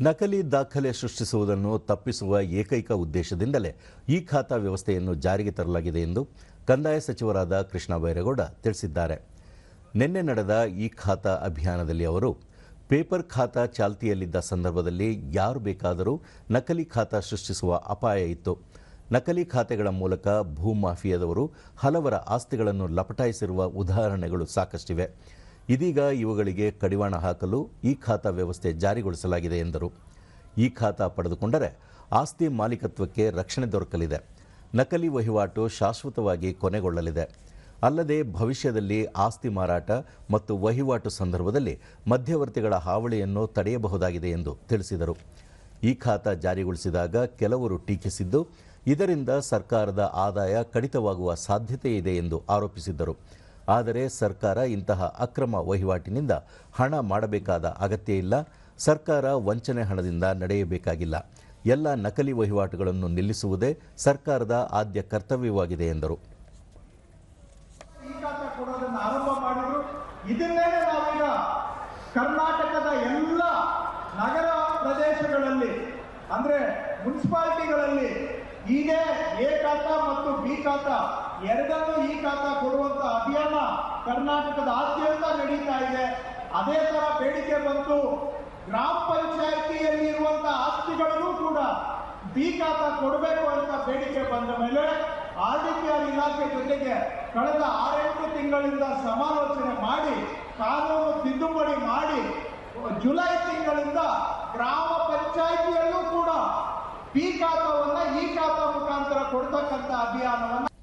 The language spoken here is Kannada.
ನಕಲಿ ದಾಖಲೆ ಸೃಷ್ಟಿಸುವುದನ್ನು ತಪ್ಪಿಸುವ ಏಕೈಕ ಉದ್ದೇಶದಿಂದಲೇ ಈ ಖಾತಾ ವ್ಯವಸ್ಥೆಯನ್ನು ಜಾರಿಗೆ ತರಲಾಗಿದೆ ಎಂದು ಕಂದಾಯ ಸಚಿವರಾದ ಕೃಷ್ಣ ಬೈರೇಗೌಡ ತಿಳಿಸಿದ್ದಾರೆ. ನಿನ್ನೆ ನಡೆದ ಈ ಖಾತಾ ಅಭಿಯಾನದಲ್ಲಿ ಅವರು, ಪೇಪರ್ ಖಾತಾ ಚಾಲ್ತಿಯಲ್ಲಿದ್ದ ಸಂದರ್ಭದಲ್ಲಿ ಯಾರು ಬೇಕಾದರೂ ನಕಲಿ ಖಾತಾ ಸೃಷ್ಟಿಸುವ ಅಪಾಯ ಇತ್ತು. ನಕಲಿ ಖಾತೆಗಳ ಮೂಲಕ ಭೂಮಾಫಿಯಾದವರು ಹಲವರ ಆಸ್ತಿಗಳನ್ನು ಲಪಟಾಯಿಸಿರುವ ಉದಾಹರಣೆಗಳು ಸಾಕಷ್ಟಿವೆ. ಇದೀಗ ಇವುಗಳಿಗೆ ಕಡಿವಾಣ ಹಾಕಲು ಈ ಖಾತಾ ವ್ಯವಸ್ಥೆ ಜಾರಿಗೊಳಿಸಲಾಗಿದೆ ಎಂದರು. ಈ ಖಾತಾ ಪಡೆದುಕೊಂಡರೆ ಆಸ್ತಿ ಮಾಲೀಕತ್ವಕ್ಕೆ ರಕ್ಷಣೆ ದೊರಕಲಿದೆ. ನಕಲಿ ವಹಿವಾಟು ಶಾಶ್ವತವಾಗಿ ಕೊನೆಗೊಳ್ಳಲಿದೆ. ಅಲ್ಲದೆ ಭವಿಷ್ಯದಲ್ಲಿ ಆಸ್ತಿ ಮಾರಾಟ ಮತ್ತು ವಹಿವಾಟು ಸಂದರ್ಭದಲ್ಲಿ ಮಧ್ಯವರ್ತಿಗಳ ಹಾವಳಿಯನ್ನು ತಡೆಯಬಹುದಾಗಿದೆ ಎಂದು ತಿಳಿಸಿದರು. ಈ ಖಾತಾ ಜಾರಿಗೊಳಿಸಿದಾಗ ಕೆಲವರು ಟೀಕಿಸಿದ್ದು, ಇದರಿಂದ ಸರ್ಕಾರದ ಆದಾಯ ಕಡಿತವಾಗುವ ಸಾಧ್ಯತೆ ಇದೆ ಎಂದು ಆರೋಪಿಸಿದ್ದರು. ಆದರೆ ಸರ್ಕಾರ ಇಂತಹ ಅಕ್ರಮ ವಹಿವಾಟಿನಿಂದ ಹಣ ಮಾಡಬೇಕಾದ ಅಗತ್ಯ ಇಲ್ಲ. ಸರ್ಕಾರ ವಂಚನೆ ಹಣದಿಂದ ನಡೆಯಬೇಕಾಗಿಲ್ಲ. ಎಲ್ಲ ನಕಲಿ ವಹಿವಾಟುಗಳನ್ನು ನಿಲ್ಲಿಸುವುದೇ ಸರ್ಕಾರದ ಆದ್ಯ ಕರ್ತವ್ಯವಾಗಿದೆ ಎಂದರು. ಕರ್ನಾಟಕದ ಎಲ್ಲ ಅಂದ್ರೆ ಮುನ್ಸಿಪಾಲಿಟಿಗಳಲ್ಲಿ ಹೀಗೆ ಎ ಖಾತಾ ಮತ್ತು ಬಿ ಖಾತ ಎರಡನ್ನೂ ಈ ಖಾತ ಕೊಡುವಂತ ಅಭಿಯಾನ ಕರ್ನಾಟಕದ ಆದ್ಯಂತ ನಡೀತಾ ಇದೆ. ಅದೇ ತರ ಬೇಡಿಕೆ ಬಂತು ಗ್ರಾಮ ಪಂಚಾಯಿತಿಯಲ್ಲಿ ಇರುವಂತಹ ಆಸ್ತಿಗಳನ್ನು ಕೂಡ ಬಿ ಖಾತ ಕೊಡಬೇಕು ಅಂತ ಬೇಡಿಕೆ ಬಂದ ಮೇಲೆ ಆರ್ ಇಲಾಖೆ ಜೊತೆಗೆ ಕಳೆದ ಆರೆಂಟು ತಿಂಗಳಿಂದ ಸಮಾಲೋಚನೆ ಮಾಡಿ, ಕಾನೂನು ತಿದ್ದುಪಡಿ ಮಾಡಿ, ಜುಲೈ ತಿಂಗಳಿಂದ ಗ್ರಾಮ ಬಿ ಖಾತಾವನ್ನ ಈ ಖಾತಾ ಮುಖಾಂತರ ಕೊಡ್ತಕ್ಕಂಥ ಅಭಿಯಾನವನ್ನ